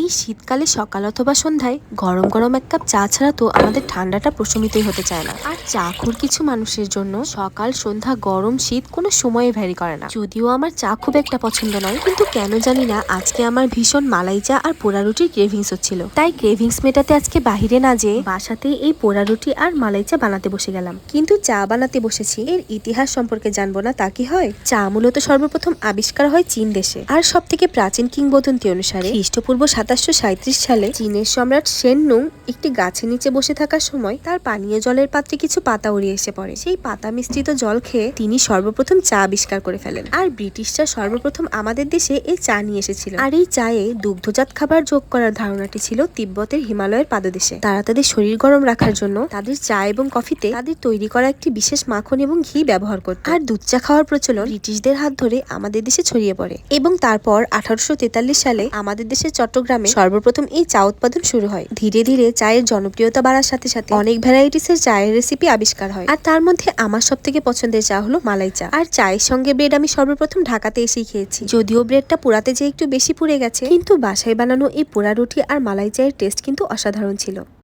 এই শীতকালে সকাল অথবা সন্ধ্যায় গরম গরম এক কাপ চা ছাড়া তো আমাদের ঠান্ডাটা প্রশমিতই হতে চায় না। আর চাখুর কিছু মানুষের জন্য সকাল, সন্ধ্যা, গরম, শীত কোনো সময়ে ভ্যারি করে না। যদিও আমার চা খুব একটা পছন্দ নয়, কিন্তু কেন জানি না আজকে আমার ভীষণ মালাই চা আর পোড়া রুটির ক্রেভিংস হচ্ছিল। তাই ক্রেভিংস মেটাতে আজকে বাহিরে না যেয়ে বাসাতেই এই পোড়া রুটি আর মালাই চা বানাতে বসে গেলাম। কিন্তু চা বানাতে বসেছি, এর ইতিহাস সম্পর্কে জানব না, তা কি হয়? চা মূলত সর্বপ্রথম আবিষ্কার হয় চীন দেশে, আর সব থেকে প্রাচীন কিংবদন্তি অনুসারে খ্রিস্টপূর্ব সাতাশশো সালে চীনের সম্রাট সেন নুং একটি গাছের নিচে বসে থাকার সময় তার পানীয় জলের পাত্রে কিছু পাতা উড়িয়ে এসে পড়ে। সেই পাতা মিশ্রিত জল খেয়ে তিনি সর্বপ্রথম চা আবিষ্কার করে ফেলেন। আর ব্রিটিশরা সর্বপ্রথম আমাদের দেশে এই চা নিয়ে এসেছিল। আর এই চায়ে দুগ্ধজাত খাবার যোগ করার ধারণাটি ছিল তিব্বতের হিমালয়ের পাদদেশে। তারা তাদের শরীর গরম রাখার জন্য তাদের চা এবং কফিতে তাদের তৈরি করা একটি বিশেষ মাখন এবং ঘি ব্যবহার করত। আর দুধ চা খাওয়ার প্রচলন ব্রিটিশদের হাত ধরে আমাদের দেশে ছড়িয়ে পড়ে। এবং তারপর আঠারোশো তেতাল্লিশ সালে আমাদের দেশের চট্টগ্রামে সর্বপ্রথম এই চা উৎপাদন শুরু হয়। ধীরে ধীরে চায়ের জনপ্রিয়তা বাড়ার সাথে সাথে অনেক ভ্যারাইটিস এর চায়ের রেসিপি আবিষ্কার হয়। আর তার মধ্যে আমার সব থেকে পছন্দের চা হলো মালাই চা। আর চায়ের সঙ্গে ব্রেড আমি সর্বপ্রথম ঢাকাতে এসেই খেয়েছি। যদিও ব্রেডটা পোড়াতে যে একটু বেশি পুড়ে গেছে, কিন্তু বাসায় বানানো এই পোড়া রুটি আর মালাই চায়ের টেস্ট কিন্তু অসাধারণ ছিল।